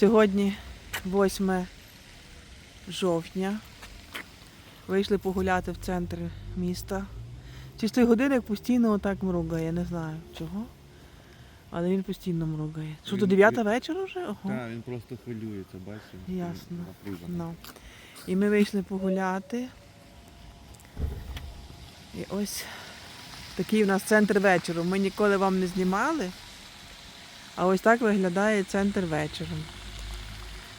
Сьогодні 8 жовтня. Вийшли погуляти в центр міста. Чистий годинник постійно отак мругає, не знаю чого. Але він постійно мругає. Що то Він- 9 вечора вже? Ого. Так, він просто хвилюється, бачиш? він Ясно. напружений. Ну. І ми вийшли погуляти. І ось такий у нас центр вечору. Ми ніколи вам не знімали. А ось так виглядає центр вечором.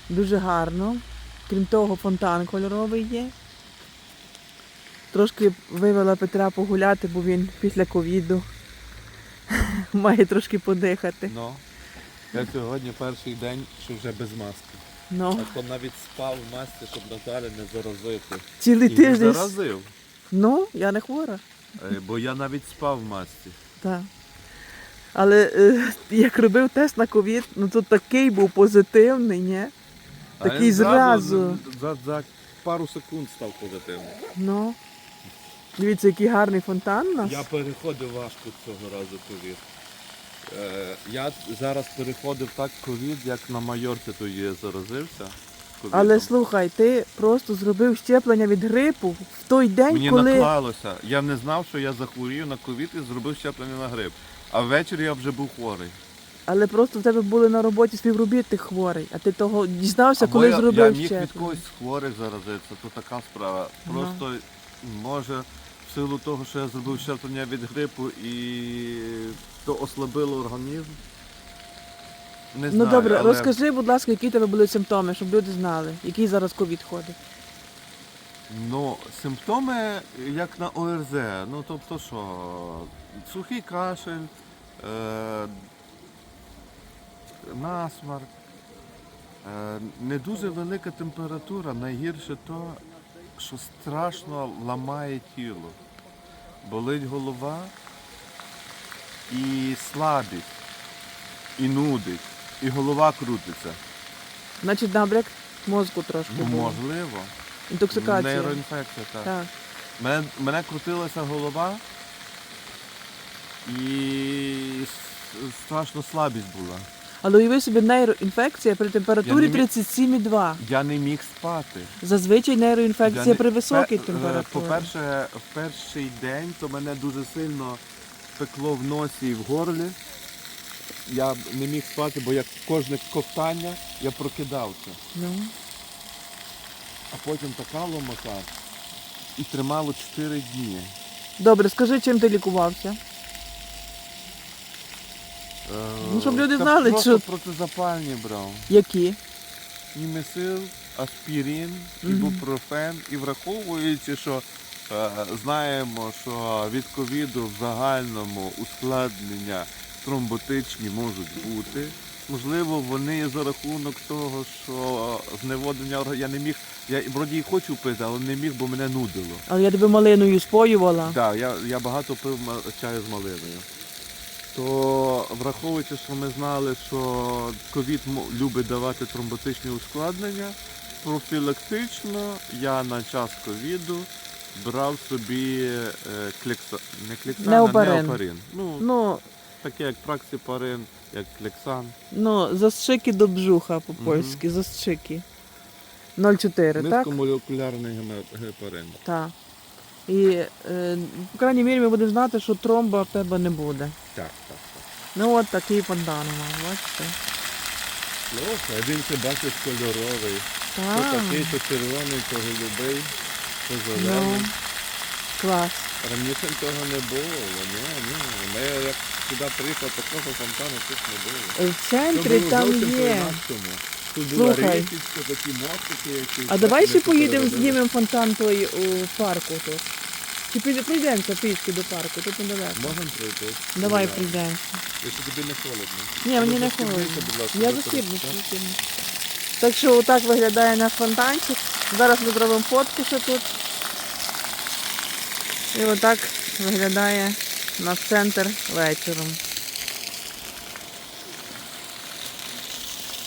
Дуже гарно. Крім того, фонтан кольоровий є. Трошки вивела Петра погуляти, бо він після ковіду має трошки подихати. Ну, я сьогодні перший день, що вже без маски. Ну, А то навіть спав в масці, щоб Наталя не заразити. цілий І не заразив. Ну, я не хвора. Е, Бо я навіть спав в масці. Так. Але е, як робив тест на ковід, ну то такий був позитивний, ні? Такий зразу. За, за пару секунд став позитивним. Ну. Дивіться, який гарний фонтан у нас. Я переходив важко цього разу ковід. Е, я зараз переходив так ковід, як на майорці то є заразився. ковідом. Але слухай, ти просто зробив щеплення від грипу в той день, Мені коли. наклалося. Я не знав, що я захворію на ковід і зробив щеплення на грип. А ввечері я вже був хворий. Але просто в тебе були на роботі співробітник хворий, а ти того дізнався, Або коли я, зробив я міг від щеплення. когось з хворих заразитися, то така справа. Просто може в силу того, що я зробив щеплення від грипу і то ослабило організм. Не Ну знаю, добре, але... розкажи, будь ласка, які в тебе були симптоми, щоб люди знали, який зараз ковід ходить. Ну, симптоми як на ОРЗ. Ну тобто що, сухий кашель, е, насмарк, е, не дуже велика температура, найгірше то, що страшно ламає тіло. Болить голова і слабість, і нудить, і голова крутиться. Значить, набряк мозку трошки. Був. можливо. Інтоксикація. Нейроінфекція, так. Так. Мене, мене крутилася голова і страшно слабість була. Але уяви собі нейроінфекція при температурі Я не міг- 37,2. Я не міг спати. Зазвичай нейроінфекція Я не- при високій Пе- е, температурі. По-перше, в перший день то мене дуже сильно пекло в носі і в горлі. Я б не міг спати, бо як кожне ковтання я прокидався. Ну. А потім така ломота. І тримало 4 дні. Добре, скажи, чим ти лікувався? Ну, щоб люди знали, просто що- протизапальні брав. Які? Німесил, аспірин, ібупрофен. І враховуючи, що е, знаємо, що від ковіду в загальному ускладнення тромботичні можуть бути. Можливо, вони за рахунок того, що зневоднення орга- я не міг, я вроді і хочу пити, але не міг, бо мене нудило. Але я тебе малиною споювала. Так, я, я багато пив ма- чаю з малиною. То враховуючи, що ми знали, що ковід любить давати тромботичні ускладнення, профілактично я на час ковіду брав собі е, клекса... не клексан, Неопарин. а неопарин. Ну, Ну, таке як праксипарин, як клексан. ну, засчики до бжуха по-польськи, засчики. 0,4, так? Низькомолекулярний гепарин. Так. І, е, по крайній мірі, ми будемо знати, що тромба в тебе не буде. Так, так, так. Ну от такий фонтан у нас, бачите? Слухай, він ще бачиш кольоровий. То Так. такий, то червоний, то голубий, то Ну, клас. Раніше того не було, ні, ні. Ми як сюди приїхав, такого фонтану тут не було. В центрі було там зовсім є. по-інакшому. Тут була Слухай. річечка, такі мостики. А давай ще поїдемо, знімемо фонтан той у парку тут. Чи піде- прийдемося пішки до парку, тут недалеко. Можемо пройти? Давай Да. прийдемо. Якщо тобі не холодно. Ні, мені не Застібнися, холодно. будь ласка, Я до застібнуся. Так що отак виглядає наш фонтанчик. Зараз ми зробимо фотку ще тут. І отак виглядає наш центр вечором.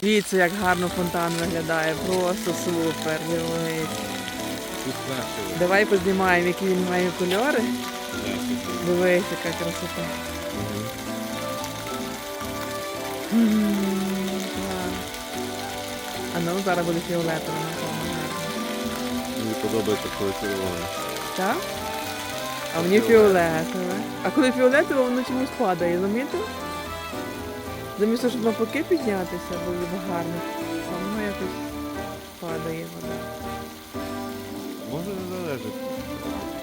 Дивіться, як гарно фонтан виглядає. Просто супер. Дивись. Давай познімаємо, які він має кольори. Дивись, яка красота. Мгм. М, клас. А ну зараз буде фіолетове, напевно. гарно. Мені подобається коли червоне. Так? А мені фіолетове. А коли фіолетове, воно чомусь падає, замітив? Замість того, щоб навпаки піднятися, було б гарно. А воно якось падає вода. Може не залежить.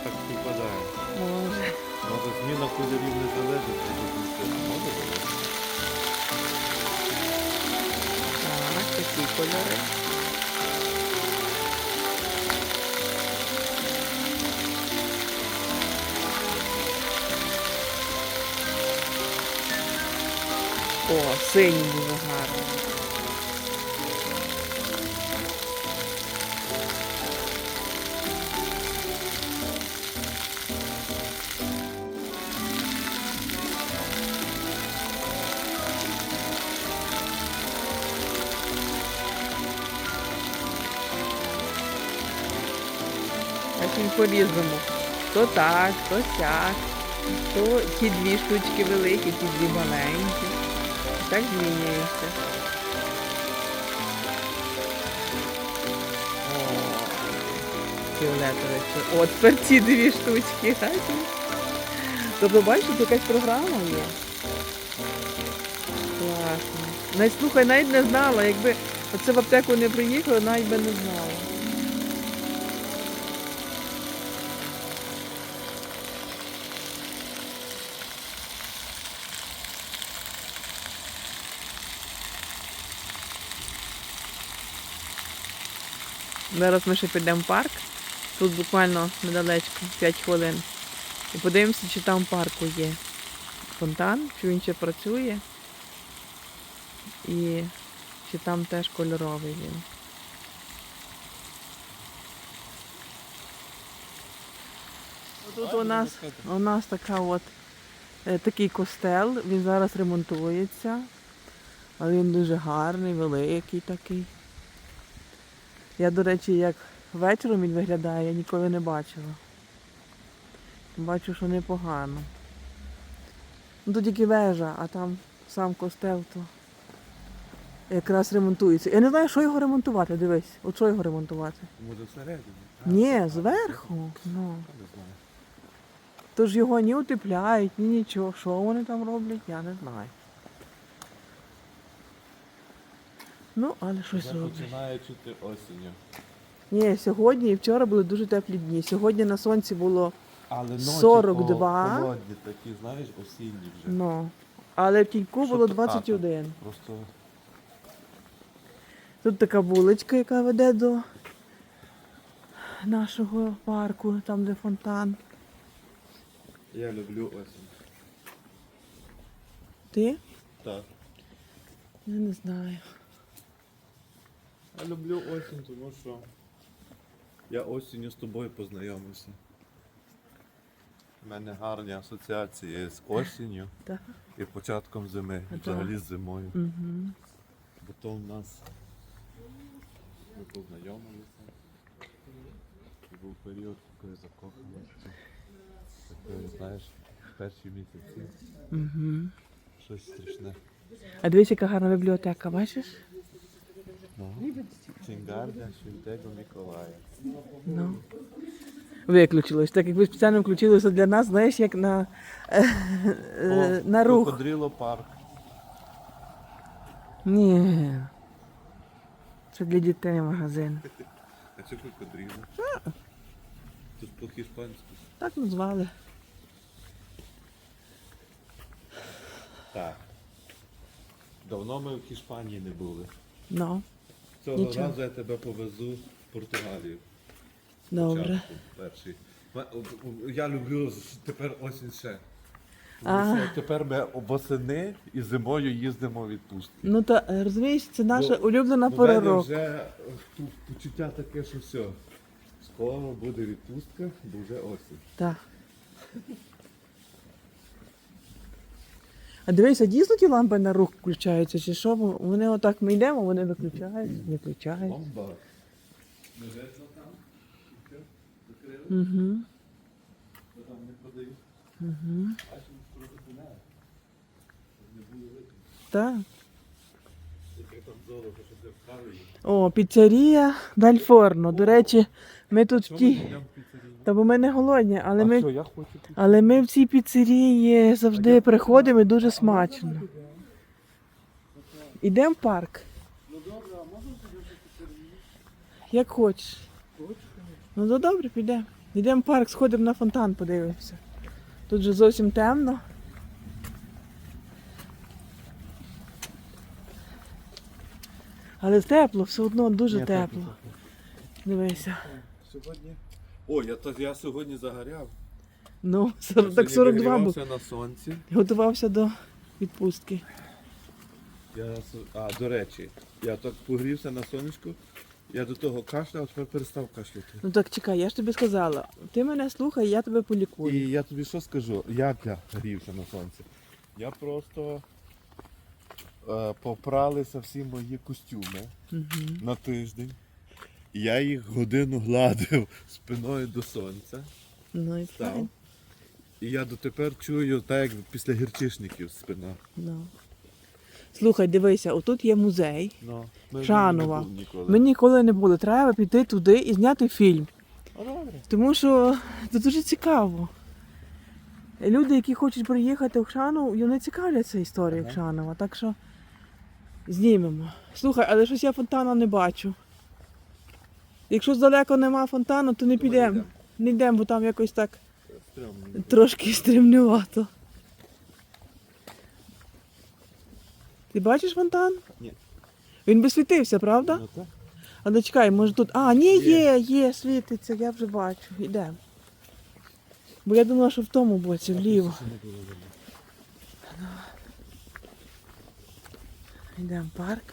Так співпадає. Може. Може зміна кольорів не залежить. Може залежить. Так, такі кольори. Синій дуже гарний. Так він по-різному. То так, то сяк, то ті дві штучки великі, ті дві маленькі. Так змінюється. О, це- тепер ці дві штучки. Тобто, бачите, якась програма є. Класно. Навіть слухай, навіть не знала, якби оце в аптеку не приїхала, навіть би не знала. Зараз ми ще підемо в парк. Тут буквально недалечко, 5 хвилин. І подивимося, чи там в парку є фонтан, чи він ще працює. І чи там теж кольоровий він. Тут у нас, у нас така от, е, такий костел, він зараз ремонтується. Але він дуже гарний, великий такий. Я, до речі, як вечором він виглядає, я ніколи не бачила. Бачу, що непогано. Ну тут тільки вежа, а там сам костел то якраз ремонтується. Я не знаю, що його ремонтувати, дивись. От що його ремонтувати? Може всередині? Ні, зверху. Ну. Тож його ні утепляють, ні нічого. Що вони там роблять, я не знаю. Ну, але щось Вже починає чути осінню. Ні, сьогодні і вчора були дуже теплі дні. Сьогодні на сонці було Але ночі 42. по- холодні такі, знаєш, осінні вже. Ну, але в тіньку Що було то 21. Просто Тут така вуличка, яка веде до нашого парку, там де фонтан. я люблю осінь. Ти? Так. Я не знаю. Я люблю осінь, тому що я осінню з тобою познайомився. У мене гарні асоціації з осінню Так. і початком зими, і взагалі з зимою. Угу. Бо то в нас ми познайомилися. І був період такої закоханості. Такої, знаєш, перші місяці. Угу. Щось страшне. А дивись, яка гарна бібліотека, бачиш? Ну, Цінгарня Святого Миколая. Ну. Виключилось. Так якби спеціально включилося для нас, знаєш, як на, е, е, на рух. Крокодрило парк. Ні. Це для дітей магазин. А це крокодрило. Тут по-хіспанськи. Так назвали. Так. Давно ми в Іспанії не були. Ну, Цього Нічого. разу я тебе повезу в Португалію. добре. Перший. Я люблю тепер осінь ще. А. Тому що тепер ми восени і зимою їздимо в відпустки. Ну та е, розумієш, це наша Бо- улюблена У пора мене року. вже е, тут почуття таке, що все. Скоро буде відпустка, бо вже осінь. Так. А дивися, дійсно ті лампи на рух включаються, чи що? Вони отак ми йдемо, вони виключають, не включають. Бомба. Угу. Там не подають. Угу. Так. О, піцерія Дальфорно. До речі, ми тут в тій. Та бо ми не голодні, але ми, я хочу але ми в цій піцерії завжди приходимо і дуже смачно. Ідемо в парк. Як хочеш. Ну то добре, підемо. Йдемо в парк, сходимо на фонтан, подивимося. Тут вже зовсім темно. Але тепло, все одно дуже тепло. Дивися. Сьогодні. О, я, то, я сьогодні загоряв. Ну, Я так сьогодні 42 був. вигрівався на сонці. Готувався до відпустки. Я, с- а, до речі, я так погрівся на сонечку, я до того кашляв, а тепер перестав кашляти. Ну так чекай, я ж тобі сказала. Ти мене слухай, я тебе полікую. І я тобі що скажу, як я грівся на сонці? Я просто е, попралися всі мої костюми Угу. на тиждень. І Я їх годину гладив спиною до сонця. Ну і Став. І я дотепер чую, так як після гірчишників спина. Ну. Слухай, дивися, отут є музей. Ну, ми Шанова. не були ніколи. Ми ніколи не були. Треба піти туди і зняти фільм. А, добре. Тому що це дуже цікаво. Люди, які хочуть приїхати в Шану, вони цікавляться історією Ага. Шанова. Так що знімемо. Слухай, але щось я фонтана не бачу. Якщо здалеко нема фонтану, то не підемо. Не йдемо, бо там якось так трошки стремнувато. Ти бачиш фонтан? Ні. Він би світився, правда? Ну, так. Але чекай, може тут. А, ні, Є. є, світиться, я вже бачу. Йдемо. Бо я думала, що в тому боці, вліво. Йдемо в парк.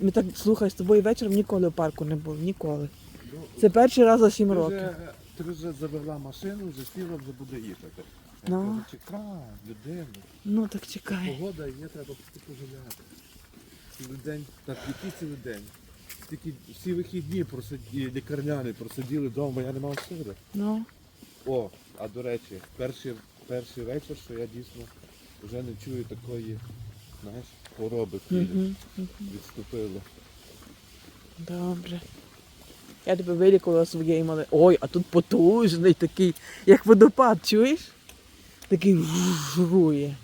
Ми так, слухай, з тобою вечором ніколи в парку не був, ніколи. Це перший раз за сім Ти років. вже, ти вже завела машину, вже сіла, вже буде їхати. Я Ну. кажу, чекай, людину. Ну так чекай. Погода є, треба піти погуляти. Цілий день, так який цілий день? Тільки всі вихідні просиді, лікарняні просиділи вдома, я не мав сили. Ну, О, а до речі, перший, перший вечір, що я дійсно вже не чую такої, знаєш, хвороби угу. відступило. Добре. Я тебе вилікувала своєї мали. Ой, а тут потужний такий, як водопад, чуєш? Такий жує.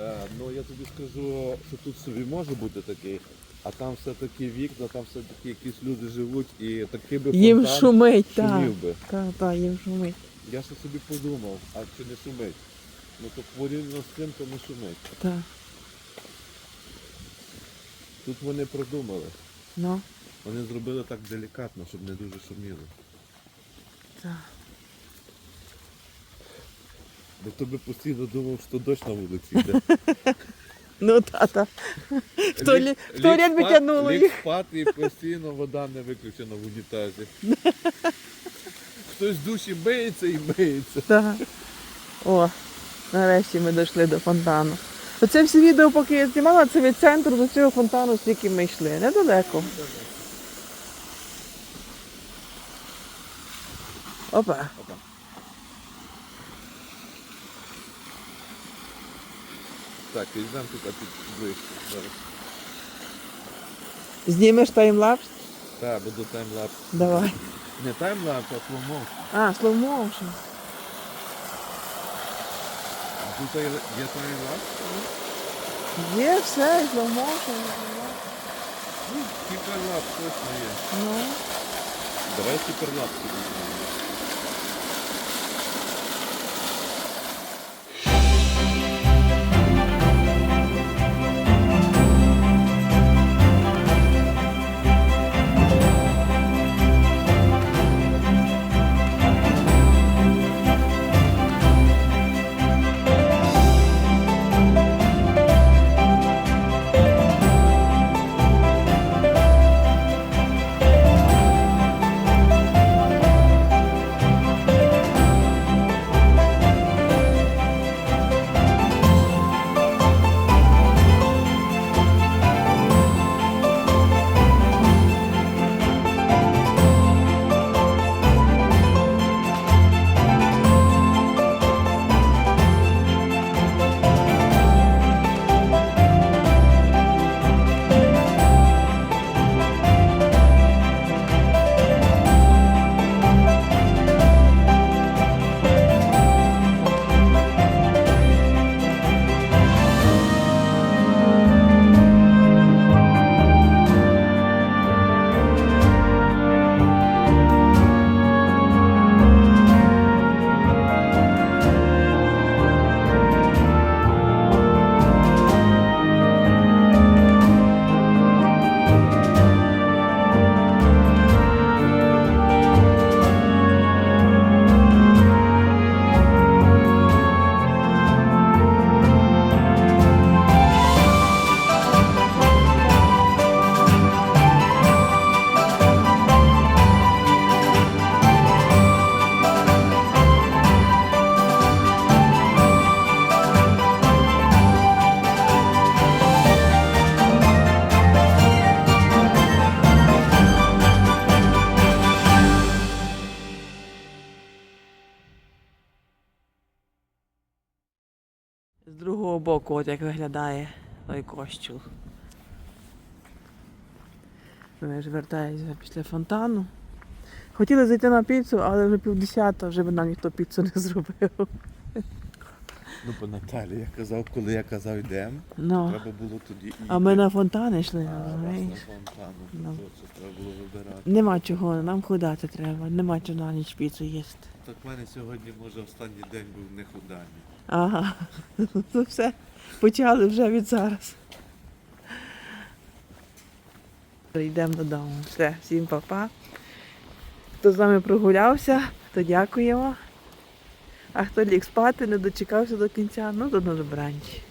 Е, ну я тобі скажу, що тут собі може бути такий, а там все-таки вікна, там все-таки якісь люди живуть і такий би Їм фонтан шумить, так. шумів би. Так, так, їм шумить. Я ще собі подумав, а чи не шумить? Ну то порівняно з цим, то не шумить. Так. Тут вони продумали. Ну, Вони зробили так делікатно, щоб не дуже шуміло. так. Бо то би постійно думав, що дощ на вулиці йде. Ну, тата. В туалет, в туалет би ліг їх. спати і постійно вода не виключена в унітазі. Хтось в душі миється і миється. Так. О, нарешті ми дійшли до фонтану. Оце всі відео, поки я знімала, це від центру до цього фонтану, стільки ми йшли. Недалеко. Опа. Так, візьмемо тут а тут ближче. Зараз. Знімеш таймлапс? Так, буду таймлапс. Давай. Не таймлапс, а сломов. А. А тут є таймлапс. Є все, slow motion. Ну, Кіперлапс точно є. Ну. Давай кіперлап тоді. От як виглядає той кощул. Ми ж вертаємося після фонтану. Хотіли зайти на піцу, але вже півдесята, вже б нам ніхто піцу не зробив. Ну, по Наталі, я казав, коли я казав йдемо, Ну. треба було тоді і. А ми на фонтани йшли, А, розумієш? власне, фонтану, Ну. то це треба було вибирати. Нема чого, нам ходати треба, нема чого на ніч піцу їсти. Так в мене сьогодні, може, останній день був не худання. Ага. Ну все, почали вже від зараз. Йдемо додому. Все, всім па-па. Хто з нами прогулявся, то дякуємо. А хто ліг спати, не дочекався до кінця, ну на добранч.